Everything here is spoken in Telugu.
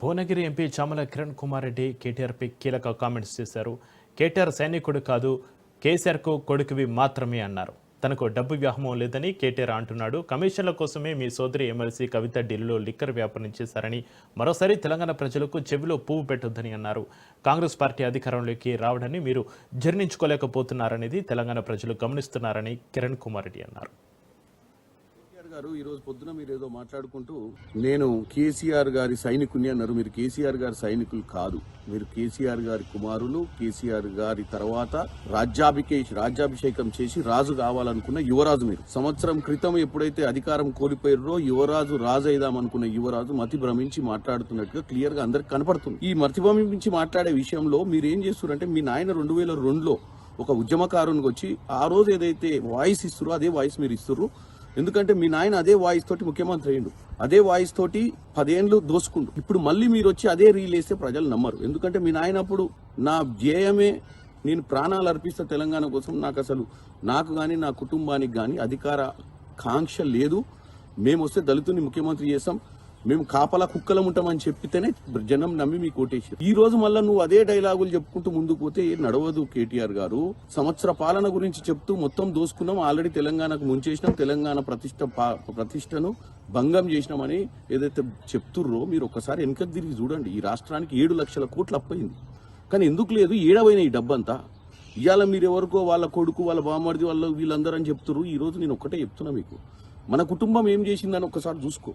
భువనగిరి ఎంపీ చామల కిరణ్ కుమార్ రెడ్డి కేటీఆర్పై కీలక కామెంట్స్ చేశారు. కేటీఆర్ సైనికుడు కాదు కేసీఆర్కు కొడుకువి మాత్రమే అన్నారు. తనకు డబ్బు వ్యాహమం లేదని కేటీఆర్ అంటున్నాడు. కమిషన్ల కోసమే మీ సోదరి ఎమ్మెల్సీ కవిత ఢిల్లీలో లిక్కర్ వ్యాపారం చేశారని మరోసారి తెలంగాణ ప్రజలకు చెవిలో పువ్వు పెట్టొద్దని అన్నారు. కాంగ్రెస్ పార్టీ అధికారంలోకి రావడాన్ని మీరు జీర్ణించుకోలేకపోతున్నారనేది తెలంగాణ ప్రజలు గమనిస్తున్నారని కిరణ్ కుమార్ రెడ్డి అన్నారు. కేసీఆర్ గారు ఈ రోజు పొద్దున మీరు ఏదో మాట్లాడుకుంటూ నేను కేసీఆర్ గారి సైనికుని అన్నారు. మీరు కేసీఆర్ గారి సైనికులు కాదు. మీరు కేసీఆర్ గారి కుమారులు కేసీఆర్ గారి తర్వాత రాజ్యాభిషేక్ రాజ్యాభిషేకం చేసి రాజు కావాలనుకున్న యువరాజు మీరు. సంవత్సరం క్రితం ఎప్పుడైతే అధికారం కోల్పోయారో యువరాజు రాజు అయిదామనుకున్న యువరాజు మతి భ్రమించి మాట్లాడుతున్నట్టుగా క్లియర్గా అందరికి కనపడుతుంది. ఈ మతి భ్రమించి మాట్లాడే విషయంలో మీరు ఏం చేస్తున్నారంటే మీ నాయన రెండు వేల రెండులో ఒక ఉద్యమకారునికి వచ్చి ఆ రోజు ఏదైతే వాయిస్ ఇస్తారో అదే వాయిస్ మీరు ఇస్తుర్రు. ఎందుకంటే మీ నాయన అదే వాయిస్ తోటి ముఖ్యమంత్రి అయ్యిండు. అదే వాయిస్ తోటి పదేండ్లు దోసుకుండు. ఇప్పుడు మళ్ళీ మీరు వచ్చి అదే రీల్ వేస్తే ప్రజలు నమ్మరు. ఎందుకంటే మీ నాయన అప్పుడు నా ధ్యేయమే నేను ప్రాణాలు అర్పిస్తా తెలంగాణ కోసం. నాకు అసలు నాకు కానీ నా కుటుంబానికి కానీ అధికార కాంక్ష లేదు. మేము వస్తే దళితుని ముఖ్యమంత్రి చేస్తాం. మేము కాపలా కుక్కలం ఉంటామని చెప్పితేనే జనం నమ్మి మీకు ఓటేసారు ఈ రోజు మళ్ళీ నువ్వు అదే డైలాగులు చెప్పుకుంటూ ముందుకు పోతే నడవదు కేటీఆర్ గారు. సంవత్సర పాలన గురించి చెప్తూ మొత్తం దోసుకున్నాం. ఆల్రెడీ తెలంగాణకు ముంచేసినాం. తెలంగాణ ప్రతిష్ట పా- ప్రతిష్టను భంగం చేసినామని ఏదైతే చెప్తుర్రో మీరు ఒకసారి వెనక తిరిగి చూడండి. ఈ రాష్ట్రానికి ఏడు లక్షల కోట్లు అప్పయింది. కానీ ఎందుకు లేదు? ఏడవైన ఈ డబ్బంతా. ఇవాళ మీరు ఎవరికో వాళ్ళ కొడుకు వాళ్ళ బామ్మడిది వాళ్ళ వీళ్ళందరూ అని చెప్తున్నారు ఈరోజు నేను ఒక్కటే చెప్తున్నా మీకు. మన కుటుంబం ఏం చేసిందని ఒకసారి చూసుకో.